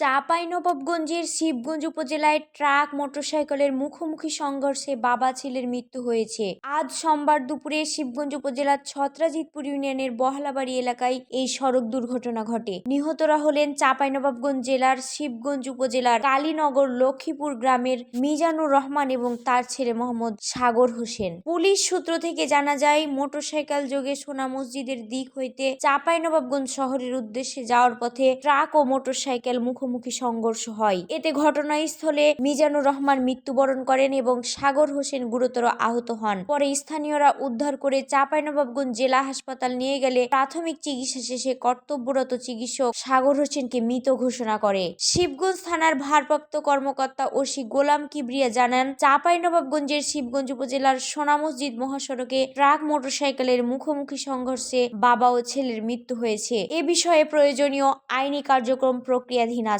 চাঁপাইনবাবগঞ্জের শিবগঞ্জ উপজেলায় ট্রাক, মোটরসাইকেলের মুখোমুখি সংঘর্ষে বাবা ছেলের মৃত্যু হয়েছে। আজ সোমবার দুপুরে শিবগঞ্জ উপজেলার ছত্রাজিতপুর ইউনিয়নের বহলাবাড়ি এলাকায় এই সড়ক দুর্ঘটনা ঘটে। নিহতরা হলেন চাঁপাইনবাবগঞ্জ জেলার শিবগঞ্জ উপজেলার কালীনগর লক্ষ্মীপুর গ্রামের মিজানুর রহমান এবং তার ছেলে মোহাম্মদ সাগর হোসেন। পুলিশ সূত্র থেকে জানা যায়, মোটরসাইকেল যোগে সোনা মসজিদের দিক হইতে চাঁপাইনবাবগঞ্জ শহরের উদ্দেশ্যে যাওয়ার পথে ট্রাক ও মোটরসাইকেল মুখোমুখি সংঘর্ষ হয়। এতে ঘটনাস্থলে মিজানুর রহমান মৃত্যুবরণ করেন এবং সাগর হোসেন গুরুতর আহত হন। পরে স্থানীয়রা উদ্ধার করে চাঁপাইনবাবগঞ্জ জেলা হাসপাতাল নিয়ে গেলে প্রাথমিক চিকিৎসা শেষে কর্তব্যরত চিকিৎসক সাগর হোসেনকে মৃত ঘোষণা করে। শিবগঞ্জ থানার ভারপ্রাপ্ত কর্মকর্তা ওসি গোলাম কিবরিয়া জানান, চাঁপাইনবাবগঞ্জের শিবগঞ্জ উপজেলার সোনা মসজিদ মহাসড়কে ট্রাক, মোটরসাইকেলের মুখোমুখি সংঘর্ষে বাবা ও ছেলের মৃত্যু হয়েছে। এ বিষয়ে প্রয়োজনীয় আইনি কার্যক্রম প্রক্রিয়াধীন আছে